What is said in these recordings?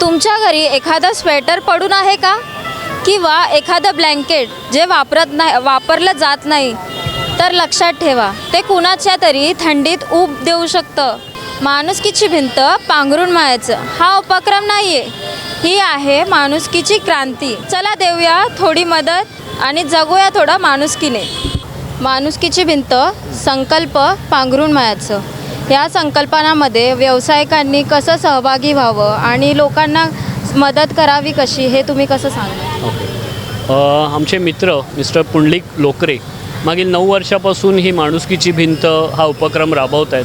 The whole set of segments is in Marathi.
तुमच्या घरी एखादं स्वेटर पडून आहे का? किंवा एखादं ब्लँकेट जे वापरत नाही वापरलं जात नाही तर लक्षात ठेवा ते कुणाच्या तरी थंडीत ऊब देऊ शकतं. माणुसकीची भिंत पांघरून मायाचं. हा उपक्रम नाही आहे ही आहे माणुसकीची क्रांती. चला देऊया थोडी मदत आणि जगूया थोडं माणुसकीने. माणुसकीची भिंत संकल्प पांघरून मायाचं. या संकल्पनामध्ये व्यावसायिकांनी कसं सहभागी व्हावं आणि लोकांना मदत करावी कशी हे तुम्ही कसं सांगा ओके. आमचे मित्र मिस्टर पुंडलिक लोकरे मागील नऊ वर्षापासून ही माणुसकीची भिंत हा उपक्रम राबवत आहेत.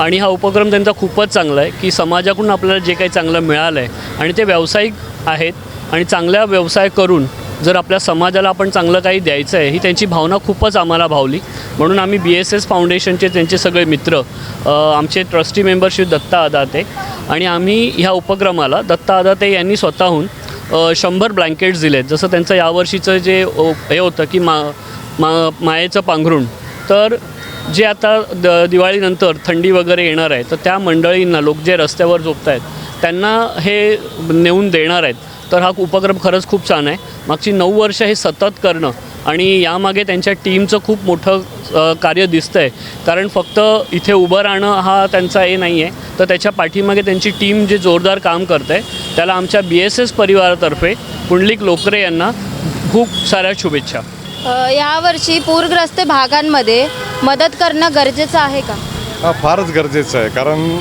आणि हा उपक्रम त्यांचा खूपच चांगला आहे की समाजाकडून आपल्याला जे काही चांगलं मिळालं आहे आणि ते व्यावसायिक आहेत आणि चांगला व्यवसाय करून जर आपल्या समाजाला आपण चांगलं काही द्यायचं आहे ही त्यांची भावना खूपच आम्हाला भावली. म्हणून आम्ही बी एस एस फाउंडेशनचे त्यांचे सगळे मित्र आमचे ट्रस्टी मेंबरशिप दत्ता आदाते आणि आम्ही ह्या उपक्रमाला दत्ता आदाते यांनी स्वतःहून शंभर ब्लँकेट्स दिलेत. जसं त्यांचं यावर्षीचं जे ओ हे होतं की मा मा मायेचं पांघरूण. तर जे आता द दिवाळीनंतर थंडी वगैरे येणार आहे तर त्या मंडळींना लोक जे रस्त्यावर झोपत आहेत त्यांना हे नेऊन देणार आहेत. तर हा उपक्रम खरंच खूप छान आहे. मागची नऊ वर्ष हे सतत करणं आणि यामागे त्यांच्या टीमचं खूप मोठं कार्य दिसतं आहे कारण फक्त इथे उभं राहणं हा त्यांचा हे नाही आहे तर त्याच्या पाठीमागे त्यांची टीम जे जोरदार काम करते त्याला आमच्या बी एस एस परिवारातर्फे पुंडलिक लोकरे यांना खूप साऱ्या शुभेच्छा. यावर्षी पूरग्रस्त भागांमध्ये मदत करणं गरजेचं आहे का? हा फारच गरजेचं आहे. कारण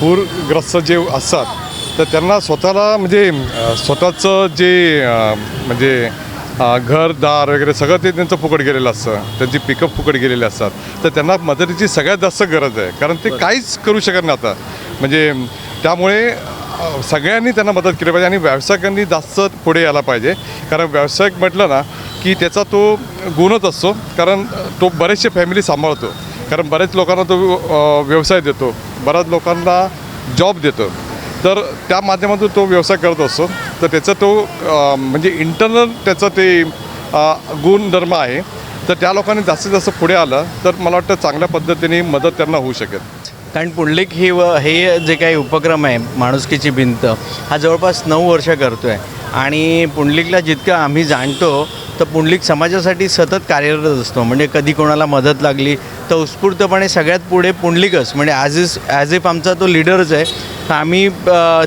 पूरग्रस्त जे असतात तर त्यांना स्वतःला म्हणजे स्वतःचं जे म्हणजे अ, घरदार वगैरे सगळं ते त्यांचं फुकट गेलेलं असतं. त्यांची पिकअप फुकट गेलेली असतात. तर त्यांना मदतीची सगळ्यात जास्त गरज आहे. कारण ते काहीच करू शकत नाही आता. म्हणजे त्यामुळे सगळ्यांनी त्यांना मदत केली पाहिजे आणि व्यावसायिकांनी जास्त पुढे यायला पाहिजे. कारण व्यावसायिक म्हटलं ना की त्याचा तो गुणच असतो. कारण तो बरेचसे फॅमिली सांभाळतो. कारण बरेच लोकांना तो व्यवसाय देतो. बऱ्याच लोकांना जॉब देतो. तर त्या माध्यमातून तो व्यवसाय करत असतो. तर त्याचा तो म्हणजे इंटरनल त्याचं ते गुणधर्म आहे. तर त्या लोकांनी जास्तीत जास्त पुढे आलं तर मला वाटतं चांगल्या पद्धतीने मदत त्यांना होऊ शकेल. कारण पुंडलिक ही व हे जे काही उपक्रम आहे माणुसकीची भिंत हा जवळपास नऊ वर्ष करतो आहे आणि पुंडलिकला जितकं आम्ही जाणतो तर पुंडलिक समाजासाठी सतत कार्यरत असतो. म्हणजे कधी कोणाला मदत लागली तर उत्स्फूर्तपणे सगळ्यात पुढे पुंडलिकच. म्हणजे ॲज इज ॲज इफ आमचा तो लीडरच आहे. तर आम्ही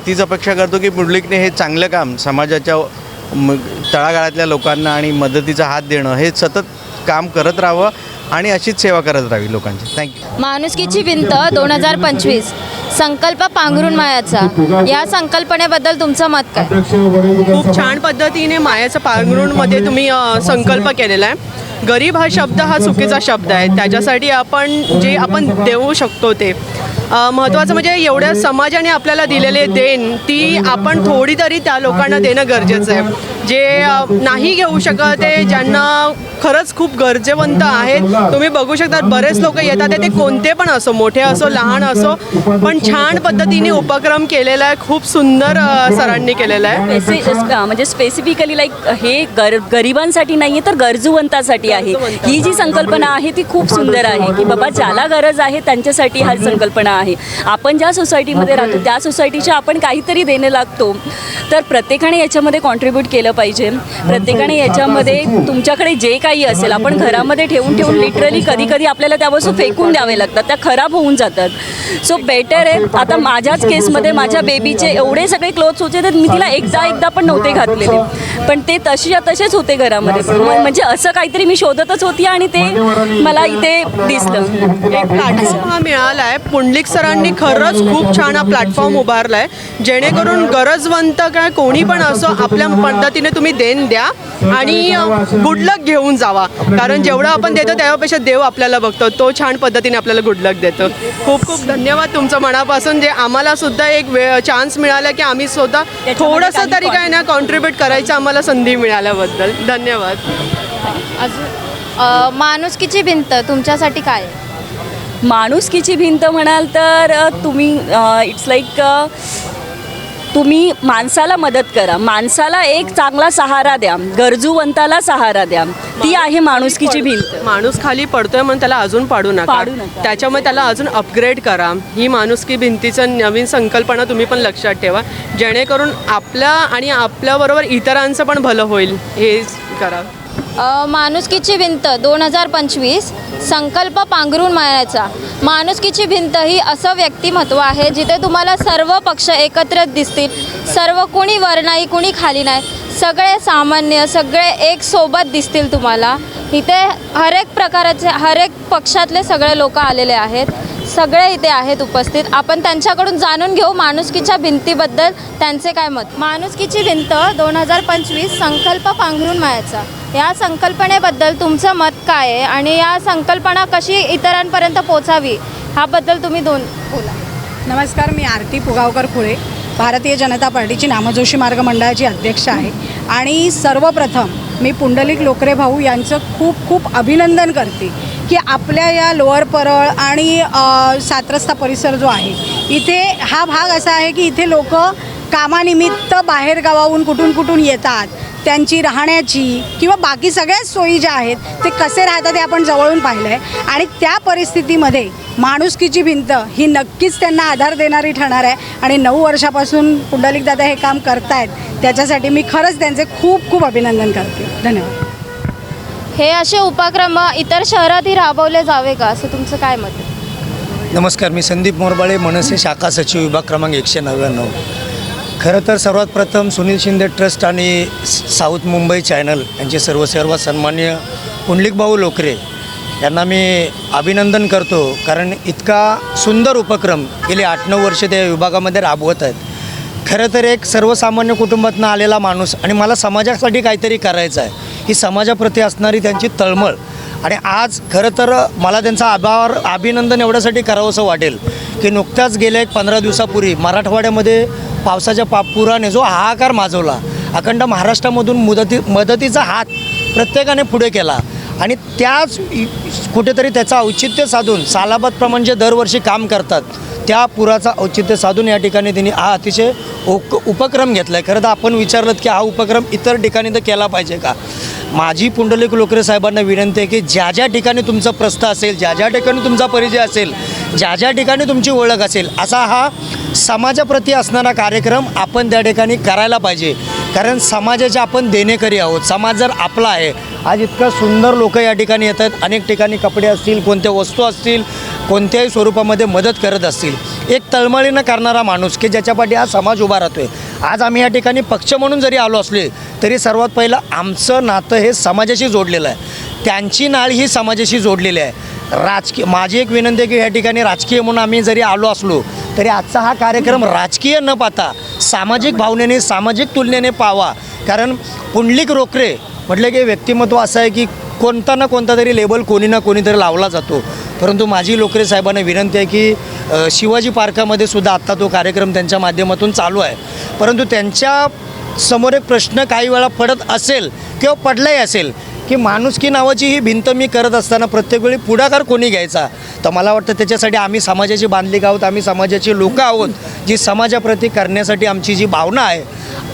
तीच अपेक्षा करतो की पुंडलिकने हे चांगलं काम समाजाच्या तळागाळातल्या लोकांना आणि मदतीचा हात देणं हे सतत काम करत राहावं आणि अशीच सेवा करत राहावी लोकांची. थँक्यू माणुसकीची भिंत दोन हजार पंचवीस. संकल्प पांघरून मायाचा. या संकल्पनेबद्दल तुमचं मत काय? खूप छान पद्धतीने मायाचं पांघरूणमध्ये तुम्ही संकल्प केलेला आहे. गरीब हा शब्द हा चुकीचा शब्द आहे. त्याच्यासाठी आपण जे आपण देऊ शकतो ते. महत्त्वाचं म्हणजे एवढ्या समाजाने आपल्याला दिलेले देण ती आपण थोडी तरी त्या लोकांना देणं गरजेचं आहे. जे नाही घेऊ शकत ते ज्यांना खरंच खूप गरजेवंत आहेत. तुम्ही बघू शकता बरेच लोक येतात ते कोणते पण असो मोठे असो लहान असो पण छान पद्धतीने उपक्रम केलेला आहे खूप सुंदर सरांनी केलेला आहे. म्हणजे स्पेसिफिकली लाईक हे गर गरिबांसाठी नाही आहे तर गरजूवंतासाठी आहे. ही जी संकल्पना आहे ती खूप सुंदर आहे की बाबा ज्याला गरज आहे त्यांच्यासाठी हा संकल्पना आहे. आपण ज्या सोसायटीमध्ये राहतो त्या सोसायटीच्या आपण काहीतरी देणे लागतो. तर प्रत्येकाने याच्यामध्ये कॉन्ट्रीब्यूट केलं पाहिजे. प्रत्येकाने याच्यामध्ये तुमच्याकडे जे काही असेल आपण घरामध्ये ठेवून ठेवून लिटरली कधी कधी आपल्याला त्या वस्तू फेकून द्यावे लागतात त्या खराब होऊन जातात. सो बेटर आहे आता माझ्याच केसमध्ये माझ्या बेबीचे एवढे सगळे क्लोथ्स होते तर मी तिला एकदा एकदा पण नव्हते घातलेले. पण ते तशीच्या तसेच होते घरामध्ये. म्हणजे असं काहीतरी मी शोधतच होती आणि ते मला इथे दिसलं. हा मिळाला आहे पुंडलिक सरांनी खरंच खूप छान हा प्लॅटफॉर्म उभारला आहे जेणेकरून गरजवंत काय कोणी पण असो आपल्या पद्धतीने तुम्ही देण द्या आणि गुड लक घेऊन जावा. कारण जेवढं आपण देतो त्यापेक्षा देव आपल्याला बघतो. तो छान पद्धतीने आपल्याला गुड लक देतो. खूप खूप धन्यवाद तुमचं मनापासून. जे आम्हाला सुद्धा एक वेळ चान्स मिळाला की आम्ही स्वतः थोडंसं तरी काय ना कॉन्ट्रीब्यूट करायचं आम्हाला संधी मिळाल्याबद्दल. धन्यवाद. अजून माणुसकीची भिंत तुमच्यासाठी काय? माणुसकीची भिंत म्हणाल तर तुम्ही इट्स लाईक तुम्ही माणसाला मदत करा. माणसाला एक चांगला सहारा द्या. गरजूवंताला सहारा द्या. ती आहे माणुसकीची भिंत. माणूस खाली पडतोय म्हणून त्याला अजून पाडू नका. पाडू नका. त्याच्यामुळे त्याला अजून अपग्रेड करा. ही माणुसकी भिंतीचं नवीन संकल्पना तुम्ही पण लक्षात ठेवा. जेणेकरून आपल्या आणि आपल्याबरोबर इतरांचं पण भलं होईल. हे करा. माणुसकीची भिंत दोन हजार पंचवीस. संकल्प पांघरून मारायचा. माणुसकीची भिंत ही असं व्यक्तिमत्व आहे जिथे तुम्हाला सर्व पक्ष एकत्र दिसतील. सर्व कुणी वर नाही कुणी खाली नाही. सगळे सामान्य सगळे एक सोबत दिसतील तुम्हाला. इथे हरेक प्रकाराचे हरेक पक्षातले सगळे लोक आलेले आहेत. सगळे इथे आहेत उपस्थित. आपण त्यांच्याकडून जाणून घेऊ माणुसकीच्या भिंतीबद्दल. त्यांचे काय मत? माणुसकीची भिंत दोन हजार पंचवीस संकल्प पांघरून मायाचा या संकल्पनेबद्दल तुमचं मत काय आहे? आणि या संकल्पना कशी इतरांपर्यंत पोचावी? ह्याबद्दल तुम्ही दोन बोला. नमस्कार मी आरती पुगावकर खुळे भारतीय जनता पार्टीची नामजोशी मार्ग मंडळाची अध्यक्ष आहे. आणि सर्वप्रथम मी पुंडलिक लोकरे भाऊ यांचं खूप खूप अभिनंदन करते की आपल्या या लोअर परळ आणि सातरस्ता परिसर जो आहे इथे हा भाग असा आहे की इथे लोक कामानिमित्त बाहेरगावाहून कुठून कुठून येतात. त्यांची राहण्याची किंवा बाकी सगळ्याच सोयी ज्या आहेत ते कसे राहतात ते आपण जवळून पाहिलं आहे आणि त्या परिस्थितीमध्ये माणुसकीची भिंत ही नक्कीच त्यांना आधार देणारी ठरणार आहे. आणि नऊ वर्षापासून पुंडलिक दादा हे काम करतायत त्याच्यासाठी मी खरंच त्यांचे खूप खूप अभिनंदन करते. धन्यवाद. हे असे उपक्रम इतर शहरातही राबवले जावे का? असं तुमचं काय मत आहे? नमस्कार मी संदीप मोरबाळे मनसे शाखा सचिव विभाग क्रमांक एकशे नव्याण्णव. खरं तर सर्वात प्रथम सुनील शिंदे ट्रस्ट आणि साऊथ मुंबई चॅनल यांचे सर्व सर्व सन्मान्य पुंडलिकभाऊ लोकरे यांना मी अभिनंदन करतो. कारण इतका सुंदर उपक्रम गेली आठ नऊ वर्ष त्या विभागामध्ये राबवत आहेत. खरं तर एक सर्वसामान्य कुटुंबातनं आलेला माणूस आणि मला समाजासाठी काहीतरी करायचं आहे. ही समाजाप्रती असणारी त्यांची तळमळ. आणि आज खरं तर मला त्यांचा आभार अभिनंदन एवढ्यासाठी करावंसं वाटेल की नुकत्याच गेल्या एक पंधरा दिवसापूर्वी मराठवाड्यामध्ये पावसाच्या पा पुराने जो हाहाकार माजवला अखंड महाराष्ट्रामधून मुदती मदतीचा हात प्रत्येकाने पुढे केला आणि त्याच कुठेतरी त्याचं औचित्य साधून सालाबादप्रमाणे जे दरवर्षी काम करतात त्या पुराचा औचित्य साधून या ठिकाणी त्यांनी हा अतिशय ओक उपक्रम घेतला आहे खरं तर आपण विचारलं की हा उपक्रम इतर ठिकाणी तर केला पाहिजे का? माझी पुंडलिक लोकरे साहेबांना विनंती आहे की ज्या ज्या ठिकाणी तुमचा प्रस्थ असेल ज्या ज्या ठिकाणी तुमचा परिचय असेल ज्या ज्या ठिकाणी तुमची ओळख असेल असा हा समाजाप्रती असणारा कार्यक्रम आपण त्या ठिकाणी करायला पाहिजे. कारण समाजाचे आपण देणेकरी आहोत. समाज जर आपला आहे आज इतका सुंदर लोक या ठिकाणी येत आहेत अनेक ठिकाणी कपडे असतील कोणत्या वस्तू असतील कोणत्याही स्वरूपामध्ये मदत करत असतील. एक तळमळीनं करणारा माणूस की ज्याच्यापाठी हा समाज उभा राहतो आहे आज आम्ही या ठिकाणी पक्ष म्हणून जरी आलो असले तरी सर्वात पहिलं आमचं नातं हे समाजाशी जोडलेलं आहे. त्यांची नाळ ही समाजाशी जोडलेली आहे. राजकीय माझी एक विनंती आहे की या ठिकाणी राजकीय म्हणून आम्ही जरी आलो असलो तरी आजचा हा कार्यक्रम राजकीय न पाहता सामाजिक भावनेने सामाजिक तुलनेने पावा. कारण पुंडलिक रोकरे म्हटलं की व्यक्तिमत्व असं आहे की कोणता ना कोणता तरी लेबल कोणी ना कोणीतरी लावला जातो. परंतु माझी लोकरे साहेबांना विनंती आहे की शिवाजी पार्कामध्ये सुद्धा आत्ता तो कार्यक्रम त्यांच्या माध्यमातून चालू आहे. परंतु त्यांच्यासमोर एक प्रश्न काही वेळा पडत असेल किंवा पडलाही असेल की माणुसकी नावाची ही भिंत मी करत असताना प्रत्येक वेळी पुढाकार कोणी घ्यायचा? तर मला वाटतं त्याच्यासाठी आम्ही समाजाची बांधली आहोत आम्ही समाजाची लोकं आहोत जी समाजाप्रती करण्यासाठी आमची जी भावना आहे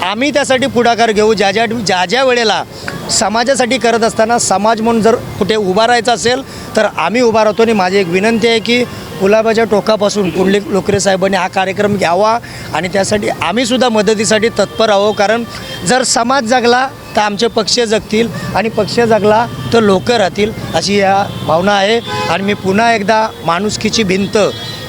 आम्ही त्यासाठी पुढाकार घेऊ. ज्या ज्या ज्या ज्या वेळेला समाजासाठी करत असताना समाज म्हणून जर कुठे उभा राहायचा असेल तर आम्ही उभा राहतो. आणि माझी एक विनंती आहे की गुलाबाच्या टोकापासून पुंडलिक लोकरे साहेबांनी हा कार्यक्रम घ्यावा. आणि त्यासाठी आम्हीसुद्धा मदतीसाठी तत्पर आहो कारण जर समाज जगला तर आमचे पक्ष जगतील आणि पक्ष जगला तर लोक राहतील अशी या भावना आहे. आणि मी पुन्हा एकदा माणुसकीची भिंत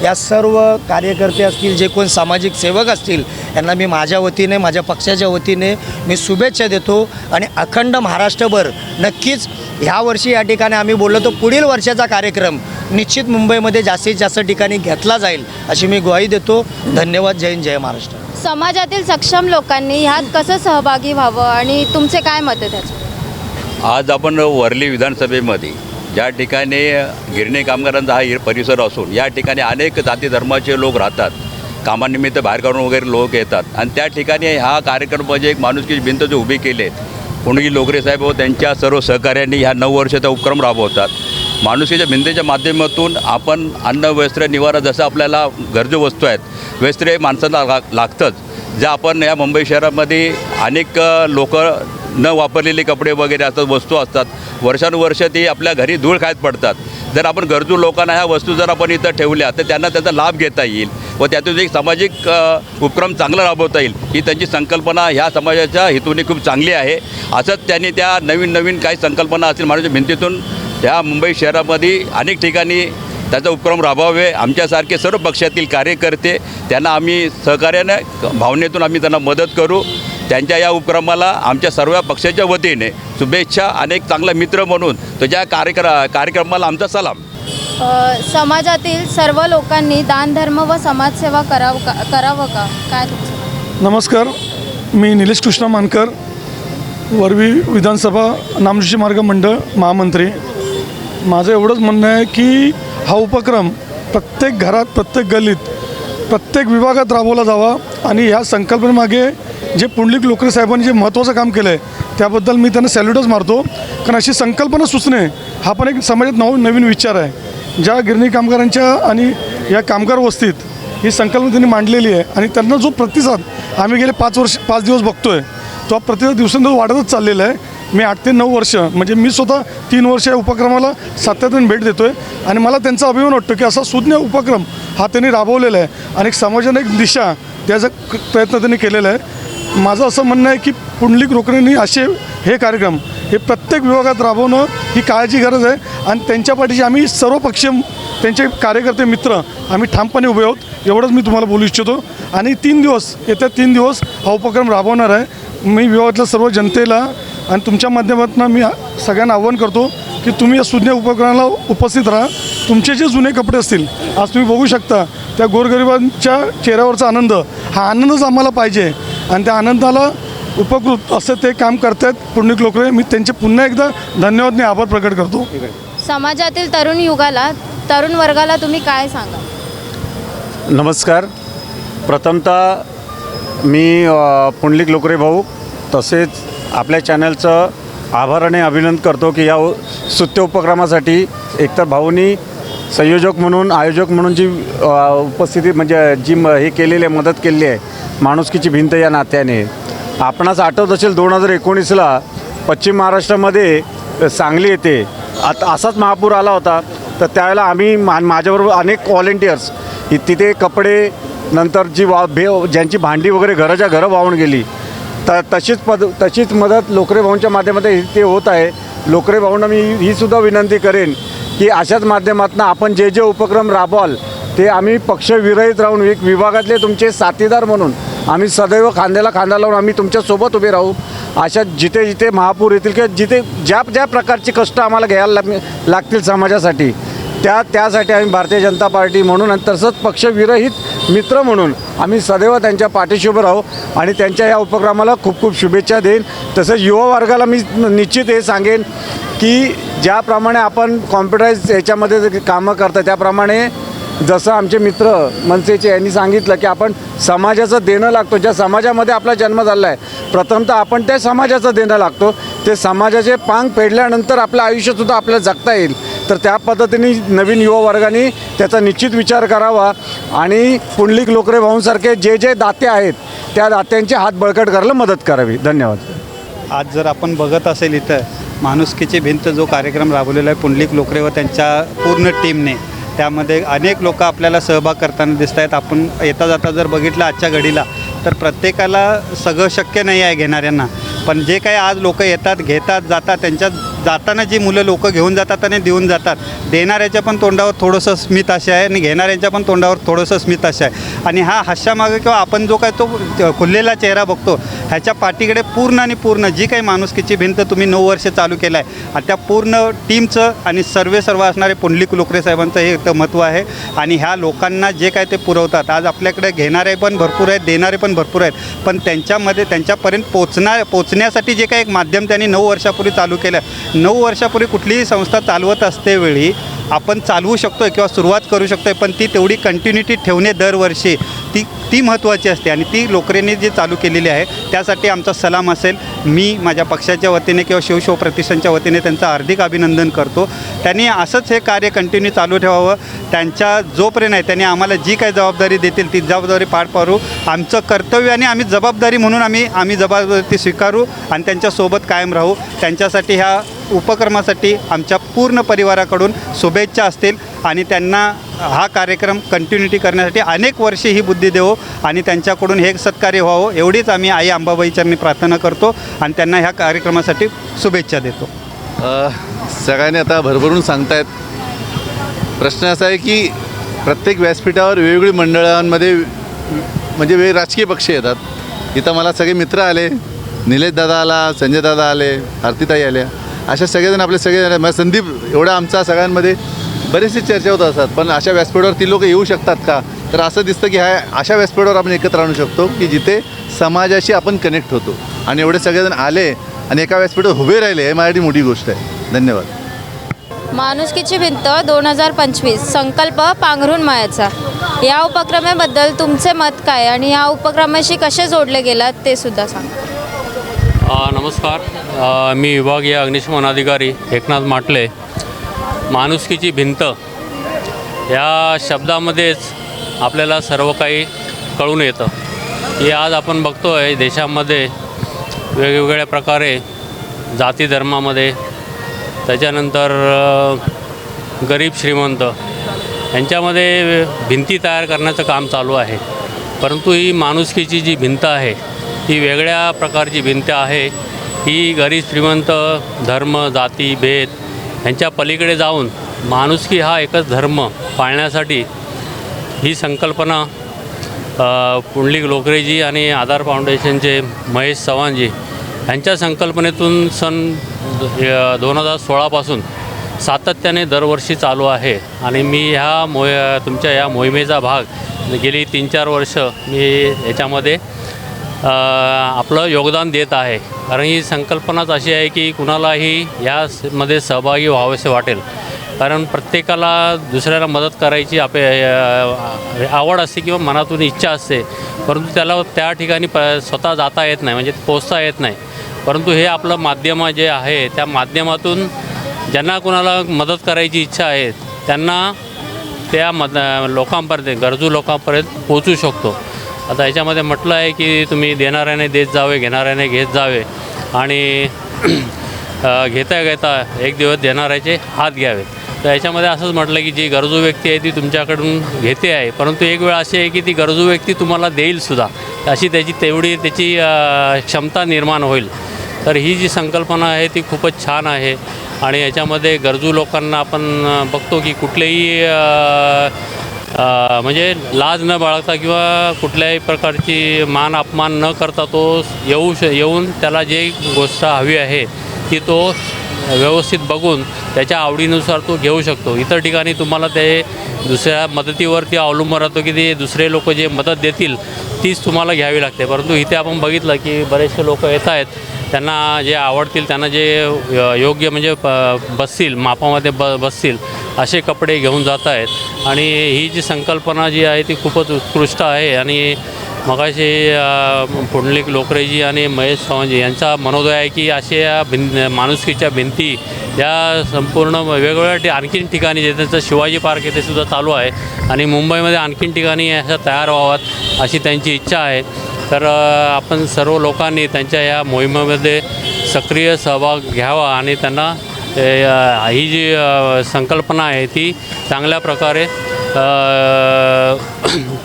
या सर्व कार्यकर्ते असतील जे कोण सामाजिक सेवक असतील यांना मी माझ्या वतीने माझ्या पक्षाच्या वतीने मी शुभेच्छा देतो. आणि अखंड महाराष्ट्रभर नक्कीच ह्या वर्षी या ठिकाणी आम्ही बोललो तर पुढील वर्षाचा कार्यक्रम निश्चित मुंबईमध्ये जास्तीत जास्त ठिकाणी घेतला जाईल अशी मी ग्वाही देतो. धन्यवाद. जय हिंद जय महाराष्ट्र. समाजातील सक्षम लोकांनी ह्यात कसं सहभागी व्हावं आणि तुमचे काय मत आहे त्याच्यावर आज आपण वर्ली विधानसभेमध्ये ज्या ठिकाणी गिरणी कामगारांचा हा परिसर असून या ठिकाणी अनेक जाती धर्माचे लोक राहतात. कामानिमित्त बाहेर काढून वगैरे लोक येतात. आणि त्या ठिकाणी हा कार्यक्रम म्हणजे एक माणुसकी भिंत जो उभी केली आहे पुणगी लोकरे साहेब व त्यांच्या सर्व सहकार्यांनी ह्या नऊ वर्षाचा उपक्रम राबवतात. माणुसकीच्या भिंतीच्या माध्यमातून आपण अन्न वस्त्र निवारा जसं आपल्याला गरजू वस्तू आहेत वस्त्र हे माणसाला लाग लागतंच. ज्या आपण या मुंबई शहरामध्ये अनेक लोक न वापरलेले कपडे वगैरे असतात वस्तू असतात वर्षानुवर्ष ती आपल्या घरी धूळ खायत पडतात. जर आपण गरजू लोकांना ह्या वस्तू जर आपण इथं ठेवल्या तर त्यांना त्याचा लाभ घेता येईल व त्यातून एक सामाजिक उपक्रम चांगला राबवता येईल. ही त्यांची संकल्पना ह्या समाजाच्या हेतूने खूप चांगली आहे. असंच त्यांनी त्या नवीन नवीन काही संकल्पना असतील माणूसच्या भिंतीतून ह्या मुंबई शहरामध्ये अनेक ठिकाणी त्याचा उपक्रम राबवावे आमच्यासारखे सर्व पक्षातील कार्यकर्ते त्यांना आम्ही सहकार्यानं भावनेतून आम्ही त्यांना मदत करू. त्यांच्या या उपक्रमाला आमच्या सर्व पक्षाच्या वतीने शुभेच्छा अनेक चांगला मित्र म्हणून तुझ्या कार्यक्र कार्यक्रमाला आमचा सलाम. समाजातील सर्व लोकांनी दानधर्म व समाजसेवा करावं का करावं का? काय नमस्कार मी निलेश कृष्ण मानकर वरवी विधानसभा नामजोशी मार्ग मंडळ महामंत्री. माझं एवढंच म्हणणं आहे की हा उपक्रम प्रत्येक घरात प्रत्येक गल्लीत प्रत्येक विभागात राबवला जावा आणि ह्या संकल्पनेमागे जे पुंडलिक लोकरे साहेबांनी जे महत्त्वाचं काम केलं आहे त्याबद्दल मी त्यांना सॅल्यूटच मारतो. कारण अशी संकल्पना सुचणे हा पण एक समाजात नव नवीन विचार आहे. ज्या गिरणी कामगारांच्या आणि या कामगार वस्तीत ही संकल्पना त्यांनी मांडलेली आहे आणि त्यांना जो प्रतिसाद आम्ही गेले पाच वर्ष पाच दिवस बघतो आहे तो प्रतिसाद दिवसेंदिवस वाढतच चाललेला आहे. मी आठ ते नऊ वर्ष म्हणजे मी स्वतः तीन वर्ष या उपक्रमाला सातत्याने भेट देतो आहे आणि मला त्यांचा अभिमान वाटतो की असा सुज्ञ उपक्रम हा त्यांनी राबवलेला आहे. आणि एक समाजाने एक दिशा त्याचा प्रयत्न त्यांनी केलेला आहे. माझं असं म्हणणं आहे की पुंडलिक रोकडेंनी असे हे कार्यक्रम हे प्रत्येक विभागात राबवणं ही काळाची गरज आहे. आणि त्यांच्या पाठीशी आम्ही सर्व पक्ष त्यांचे कार्यकर्ते मित्र आम्ही ठामपणे उभे आहोत. एवढंच मी तुम्हाला बोलू इच्छितो. आणि तीन दिवस येत्या तीन दिवस हा उपक्रम राबवणार आहे. मी विभागातल्या सर्व जनतेला आणि तुमच्या माध्यमातून मी सगळ्यांना आव्हान करतो की तुम्ही या सुज्ञ उपक्रमाला उपस्थित राहा. तुमचे जे जुने कपडे असतील आज तुम्ही बघू शकता त्या गोरगरिबांच्या चेहऱ्यावरचा आनंद हा आनंदच आम्हाला पाहिजे. आणि त्या आनंदाला उपकृत असं ते काम करतायत पुण्यक लोकरे. मी त्यांचे पुन्हा एकदा धन्यवाद मी आभार प्रकट करतो. समाजातील तरुण युगाला तरुण वर्गाला तुम्ही काय सांगा? नमस्कार. प्रथमतः मी पुंडलिक लोकरे भाऊ तसेच आपल्या चॅनलचं आभाराने अभिनंदन करतो की या उ- स्तुत्य उपक्रमासाठी एकतर भाऊनी संयोजक म्हणून आयोजक म्हणून जी उपस्थिती म्हणजे जी म हे केलेली आहे मदत केलेली आहे माणुसकीची भिंत या नात्याने. आपणास आठवत असेल दोन हजार एकोणीसला पश्चिम महाराष्ट्रामध्ये सांगली येथे आता असाच महापूर आला होता. तर त्यावेळेला आम्ही मा माझ्याबरोबर अनेक व्हॉलेंटियर्स तिथे कपडे नंतर जी वा भे ज्यांची भांडी वगैरे घराच्या घरं वाहून गेली त तशीच पद तशीच मदत लोकरे भाऊंच्या माध्यमातून ते होत आहे. लोकरे भाऊंना मी ही सुद्धा विनंती करेन की अशाच माध्यमातून आपण जे जे उपक्रम राबवाल ते आम्ही पक्षविरहित राहून एक विभागातले तुमचे साथीदार म्हणून आम्ही सदैव खांद्याला खांदा लावून आम्ही तुमच्यासोबत उभे राहू. अशा जिथे जिथे महापूर येतील किंवा जिथे ज्या ज्या प्रकारचे कष्ट आम्हाला घ्यायला लाग- लागतील समाजासाठी त्या त्यासाठी आम्ही भारतीय जनता पार्टी म्हणून आणि तसंच पक्षविरहित मित्र म्हणून आम्ही सदैव त्यांच्या पाठीशी उभं राहू आणि त्यांच्या या उपक्रमाला खूप खूप शुभेच्छा देईन. तसंच युवा वर्गाला मी निश्चित हे सांगेन की ज्याप्रमाणे आपण कॉम्प्युटराईज याच्यामध्ये कामं करतं त्याप्रमाणे जसं आमचे मित्र मनसेचे यांनी सांगितलं की आपण समाजाचं देणं लागतो. ज्या समाजामध्ये आपला जन्म झाला आहे प्रथमतः आपण त्या समाजाचं देणं लागतो. ते समाजाचे पांग फेडल्यानंतर आपलं आयुष्यसुद्धा आपल्याला जगता येईल. तर त्या पद्धतीने नवीन युवा वर्गाने त्याचा निश्चित विचार करावा आणि पुंडलिक लोकरे भाऊंसारखे जे जे दाते आहेत त्या दात्यांचे हात बळकट करायला मदत करावी. धन्यवाद. आज जर आपण बघत असेल इथं माणुसकीची भिंत जो कार्यक्रम राबवलेला आहे पुंडलिक लोकरे व त्यांच्या पूर्ण टीमने त्यामध्ये अनेक लोक आपल्याला सहभाग करताना दिसत आहेत आपण येता जाता जर बघितलं आजच्या घडीला तर प्रत्येकाला सगळं शक्य नाही आहे घेणाऱ्यांना. पण जे काही आज लोक येतात घेतात जातात त्यांच्या जाताना जी मुलं लोक घेऊन जातात आणि देऊन जातात देणाऱ्याच्या पण तोंडावर थोडंसं स्मित असे आहे आणि घेणाऱ्यांच्या पण तोंडावर थोडंसं स्मित असे आहे. आणि हा हास्यामागे किंवा आपण जो काय तो खुललेला चेहरा बघतो ह्याच्या पाठीकडे पूर्ण आणि पूर्ण जी काही माणुसकीची भिंत तुम्ही नऊ वर्ष चालू केला आहे आणि त्या पूर्ण टीमचं आणि सर्वे सर्व असणारे पुंडलिक लोकरे साहेबांचं हे एक महत्त्व आहे. आणि ह्या लोकांना जे काय ते पुरवतात आज आपल्याकडे घेणारे पण भरपूर आहेत देणारे पण भरपूर आहेत पण त्यांच्यामध्ये त्यांच्यापर्यंत पोचणार पोचण्यासाठी जे काही एक माध्यम त्यांनी नऊ वर्षापूर्वी चालू केलं नऊ वर्षापूर्वी कुठलीही संस्था चालवत असते वेळी आपण चालवू शकतो आहे किंवा सुरुवात करू शकतो आहे पण ती तेवढी कंटिन्युटी ठेवणे दरवर्षी ती ती महत्त्वाची असते आणि ती लोकरेने जी चालू केलेली आहे त्यासाठी आमचा सलाम असेल. मी माझ्या पक्षाच्या वतीने किंवा शिवशिव प्रतिष्ठानच्या वतीने त्यांचं हार्दिक अभिनंदन करतो. त्यांनी असंच हे कार्य कंटिन्यू चालू ठेवावं. त्यांच्या जोपर्यंत आहे त्यांनी आम्हाला जी काही जबाबदारी देतील ती जबाबदारी पार पाडू. आमचं कर्तव्य आणि आम्ही जबाबदारी म्हणून आम्ही आम्ही जबाबदारी ती स्वीकारू आणि त्यांच्यासोबत कायम राहू. त्यांच्यासाठी ह्या उपक्रमासाठी आमच्या पूर्ण परिवाराकडून शुभेच्छा असतील आणि त्यांना हा कार्यक्रम कंटिन्युटी करण्यासाठी अनेक वर्षे ही बुद्धी देवो. आणि त्यांच्याकडून हे सत्कार्य व्हावं एवढीच आम्ही आई अंबाबाईच्या मी प्रार्थना करतो आणि त्यांना ह्या कार्यक्रमासाठी शुभेच्छा देतो. सगळ्यांनी आता भरभरून सांगतायत. प्रश्न असा आहे की प्रत्येक व्यासपीठावर वेगवेगळी मंडळांमध्ये म्हणजे वेग राजकीय पक्ष येतात. इथं मला सगळे मित्र आले. निलेश दादा आला संजय दादा आले आरतीताई आल्या. अशा सगळेजण आपले सगळे मग संदीप एवढा आमचा सगळ्यांमध्ये बरेचसे चर्चा होत असतात. पण अशा व्यासपीठावर ती लोक येऊ शकतात का? तर असं दिसतं की ह्या अशा व्यासपीठावर आपण एकत्र आणू शकतो की जिथे समाजाशी आपण कनेक्ट होतो. आणि एवढे सगळेजण आले आणि एका व्यासपीठावर उभे राहिले हे माझ्यासाठी मोठी गोष्ट आहे. धन्यवाद. माणुसकीची भिंत दोन हजार पंचवीस संकल्प पांघरून मायाचा. या उपक्रमाबद्दल तुमचे मत काय आणि या उपक्रमाशी कसे जोडले गेलात ते सुद्धा सांगा. नमस्कार. अ, मी विभागीय अग्निशमन अधिकारी एकनाथ माटले. माणुसकीची भिंत या शब्दामध्येच आपल्याला सर्व काही कळून येतं. की आज आपण बघतो आहे देशामध्ये वेगवेगळ्या प्रकारे जाती धर्मामध्ये त्याच्यानंतर गरीब श्रीमंत यांच्यामध्ये भिंती तयार करण्याचं काम चालू आहे. परंतु ही माणुसकीची जी भिंत आहे ही वेगळ्या प्रकारची भिंत आहे. ही गरीब श्रीमंत धर्म जाती भेद यांच्या पलीकडे जाऊन माणुसकी हा एकच धर्म पाळण्यासाठी ही संकल्पना पुंडलिक लोकरेजी आणि आधार फाउंडेशनचे महेश चव्हाणजी यांच्या संकल्पनेतून सन दोन हजार सोळापासून सातत्याने दरवर्षी चालू आहे. आणि मी ह्या मो तुमच्या या मोहिमेचा भाग गेली तीन चार वर्ष मी याच्यामध्ये आपलं योगदान देत आहे. कारण ही संकल्पनाच अशी आहे की कुणालाही यामध्ये सहभागी व्हावेसे वाटेल. कारण प्रत्येकाला दुसऱ्याला मदत करायची आपे आवड असते किंवा मनातून इच्छा असते. परंतु त्याला त्या ठिकाणी प स्वतः जाता येत नाही म्हणजे पोचता येत नाही. परंतु हे आपलं माध्यम जे आहे त्या माध्यमातून ज्यांना कुणाला मदत करायची इच्छा आहे त्यांना त्या मद लोकांपर्यंत गरजू लोकांपर्यंत पोचू शकतो. आता याच्यामध्ये म्हटलं आहे की तुम्ही देणाऱ्याने देत जावे घेणाऱ्याने घेत जावे आणि घेता घेता एक दिवस देणाऱ्याचे हात घ्यावे तर याच्यामध्ये असंच म्हटलं की जी गरजू व्यक्ती आहे ती तुमच्याकडून घेते आहे. परंतु एक वेळ अशी आहे की ती गरजू व्यक्ती तुम्हाला देईलसुद्धा अशी त्याची तेवढी त्याची क्षमता निर्माण होईल. तर ही जी संकल्पना आहे ती खूपच छान आहे. आणि याच्यामध्ये गरजू लोकांना आपण बघतो की कुठलेही म्हणजे लाज न बाळगता किंवा कुठल्याही प्रकारची मान अपमान न करता तो येऊ श येऊन त्याला जे गोष्ट हवी आहे ती तो व्यवस्थित बघून त्याच्या आवडीनुसार तो घेऊ शकतो. इतर ठिकाणी तुम्हाला ते दुसऱ्या मदतीवरती अवलंबून राहतो की ते दुसरे लोक जे मदत देतील तीच तुम्हाला घ्यावी लागते. परंतु इथे आपण बघितलं की बरेचसे लोक येत आहेत त्यांना जे आवडतील त्यांना जे योग्य म्हणजे प बसतील मापामध्ये ब बसतील असे कपडे घेऊन जात आहेत. आणि ही जी संकल्पना जी आहे ती खूपच उत्कृष्ट आहे आणि मगाशी पुंडलिक लोकरेजी आणि महेश सावंजी यांचा मनोदय आहे की अशा या भिं माणुसकीच्या भिंती या संपूर्ण वेगवेगळ्या आणखीन ठिकाणी जे त्यांचं शिवाजी पार्क येथे सुद्धा चालू आहे. आणि मुंबईमध्ये आणखीन ठिकाणी अशा तयार व्हाव्यात अशी त्यांची इच्छा आहे. तर आपण सर्व लोकांनी त्यांच्या या मोहिमेमध्ये सक्रिय सहभाग घ्यावा आणि त्यांना ही जी संकल्पना आहे ती चांगल्या प्रकारे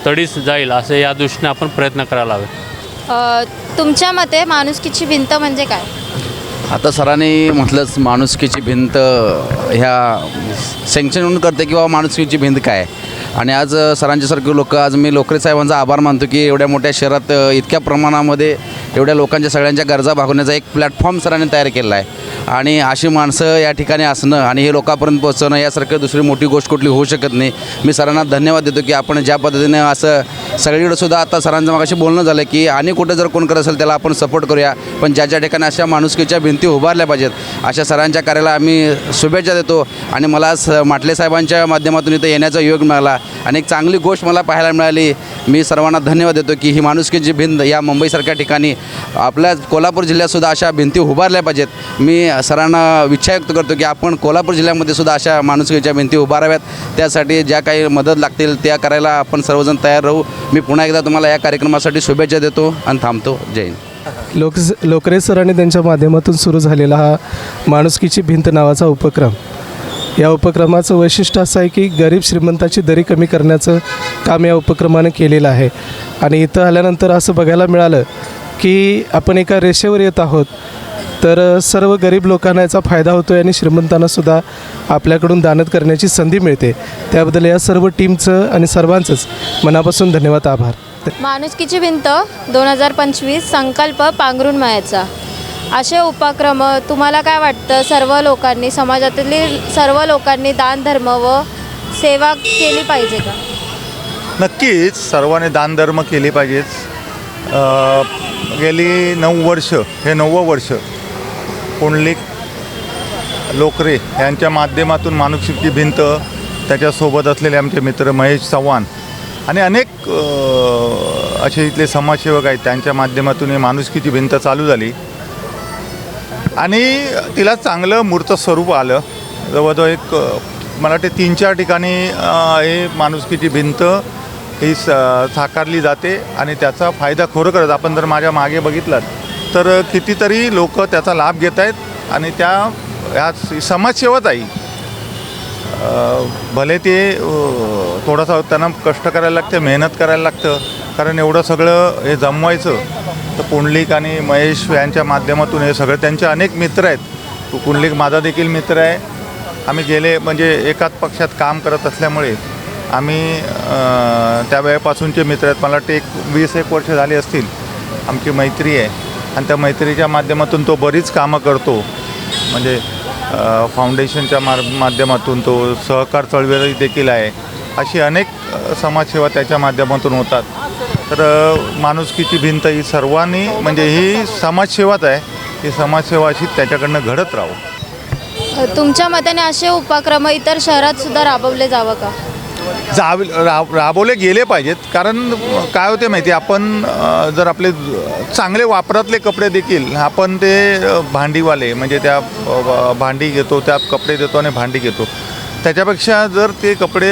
तडीस जाईल असं या दृष्टीने आपण प्रयत्न करायला हवे. अ, तुमच्या मते माणुसकीची भिंत म्हणजे काय? आता सरांनी म्हटलंच माणुसकीची भिंत ह्या सँक्शन करते की बाबा माणुसकीची भिंत काय? आणि आज अ, सरांच्यासारखे लोक आज मी लोकरे साहेबांचा आभार मानतो की एवढ्या मोठ्या शहरात इतक्या प्रमाणामध्ये एवढ्या लोकांच्या सगळ्यांच्या गरजा भागवण्याचा एक प्लॅटफॉर्म सरांनी तयार केला आहे. आणि अशी माणसं या ठिकाणी असणं आणि हे लोकांपर्यंत पोहोचणं यासारखं दुसरी मोठी गोष्ट कुठली होऊ शकत नाही. मी सरांना धन्यवाद देतो की आपण ज्या पद्धतीने असं सगळीकडे सुद्धा आता सरांचं मागाशी बोलणं झालं की आणि कुठं जर कोण करत असेल त्याला आपण सपोर्ट करूया. पण ज्या ज्या ठिकाणी अशा माणुसकीच्या भिंती उभारल्या पाहिजेत अशा सरांच्या कार्याला आम्ही शुभेच्छा देतो. आणि मला स माटले साहेबांच्या माध्यमातून इथं येण्याचा योग मिळाला. आणि एक चांगली गोष्ट मला पाहायला मिळाली. मी सर्वांना धन्यवाद देतो की ही माणुसकीची भिंत या मुंबईसारख्या ठिकाणी आपल्या कोल्हापूर जिल्ह्यातसुद्धा अशा भिंती उभारल्या पाहिजेत. मी सरांना इच्छा व्यक्त करतो की आपण कोल्हापूर जिल्ह्यामध्ये सुद्धा अशा माणुसकीच्या भिंती उभाराव्यात. त्यासाठी ज्या काही मदत लागतील त्या करायला आपण सर्वजण तयार राहू. मी पुन्हा एकदा तुम्हाला या कार्यक्रमासाठी शुभेच्छा देतो आणि थांबतो. जय हिंद. लोक लोकरे सरांनी त्यांच्या माध्यमातून सुरू झालेला हा माणुसकीची भिंत नावाचा उपक्रम. या उपक्रमाचं वैशिष्ट्य असं आहे की गरीब श्रीमंताची दरी कमी करण्याचं काम या उपक्रमानं केलेलं आहे. आणि इथं आल्यानंतर असं बघायला मिळालं की आपण एका रेषेवर येत आहोत. तर सर्व गरीब लोकांना याचा फायदा होतो आहे आणि श्रीमंतांनासुद्धा आपल्याकडून दानत करण्याची संधी मिळते. त्याबद्दल या सर्व टीमचं आणि सर्वांचंच मनापासून धन्यवाद आभार. माणुसकीची भिंत दोन हजार पंचवीस संकल्प पांघरून मायाचा असे उपक्रम तुम्हाला काय वाटतं? सर्व लोकांनी समाजातील सर्व लोकांनी दान धर्म व सेवा केली पाहिजे का? नक्कीच सर्वांनी दानधर्म केली पाहिजेत. अ, गेली नऊ वर्ष हे नववं वर्ष पुंडलिक लोकरे यांच्या माध्यमातून माणुसकीची भिंत त्याच्यासोबत असलेले आमचे मित्र महेश चव्हाण आणि अनेक असे इथले समाजसेवक आहेत. त्यांच्या माध्यमातून ही माणुसकीची भिंत चालू झाली. आणि तिला चांगलं मूर्त स्वरूप आलं. जवळजवळ एक मला वाटते तीन चार ठिकाणी हे माणुसकीची भिंत ही स साकारली जाते आणि त्याचा फायदा खरोखरच आपण जर माझ्या मागे बघितलं तर कितीतरी लोक त्याचा लाभ घेत आहेत आणि त्या ह्या समाजसेवाच आहे. भले ते थोडासा त्यांना कष्ट करायला लागतं मेहनत करायला लागतं कारण एवढं सगळं हे जमवायचं. तर पुंडलिक आणि महेश यांच्या माध्यमातून हे सगळं त्यांचे अनेक मित्र आहेत. पुंडलिक माझा देखील मित्र आहे. आम्ही गेले म्हणजे एकाच पक्षात काम करत असल्यामुळे आम्ही त्यावेळेपासूनचे त्या वेळेपासूनचे मित्र आहेत. मला वाटते एक वीस एक वर्ष झाली असतील. आमची मैत्री आहे. आणि त्या मैत्रीच्या माध्यमातून तो बरीच कामं करतो. म्हणजे फाउंडेशनच्या मार माध्यमातून तो सहकार चळवळी देखील आहे. अशी अनेक समाजसेवा त्याच्या माध्यमातून होतात. तर माणुसकीची भिंत ही सर्वांनी म्हणजे ही समाजसेवाच आहे. ही समाजसेवा अशी त्याच्याकडनं घडत राहू. तुमच्या मताने असे उपक्रम इतर शहरात सुद्धा राबवले जावं का? जावे राब राबवले गेले पाहिजेत. कारण काय होते माहिती आहे, आपण जर आपले चांगले वापरातले कपडे देखील आपण ते भांडीवाले म्हणजे त्या भांडी घेतो त्या कपडे देतो आणि भांडी घेतो. त्याच्यापेक्षा जर ते कपडे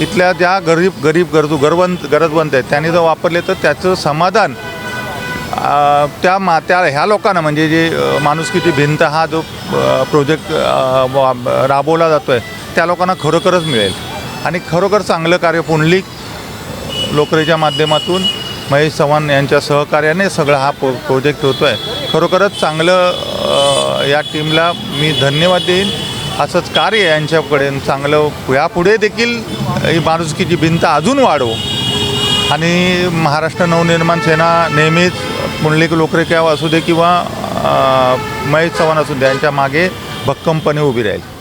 इथल्या ज्या गरीब गरीब गरजू गरवंत गरजवंत आहेत त्यांनी जर वापरले तर त्याचं समाधान त्या मा त्या ह्या लोकांना म्हणजे जे माणुसकीची भिंत हा जो प्रोजेक्ट वा- राबवला जातो आहे त्या लोकांना खरोखरच मिळेल. आणि खरोखर चांगलं कार्य पुंडलिक लोकरेच्या माध्यमातून महेश चव्हाण यांच्या सहकार्याने सगळा हा प्रो प्रोजेक्ट होतो आहे खरोखरच चांगलं या टीमला मी धन्यवाद देईन. असंच कार्य यांच्याकडे चांगलं यापुढे देखील ही माणुसकीची भिंत अजून वाढव आणि महाराष्ट्र नवनिर्माण सेना नेहमीच पुंडलिक लोकरेक्या असू दे किंवा महेश चव्हाण असू दे यांच्या मागे भक्कमपणे उभी राहील.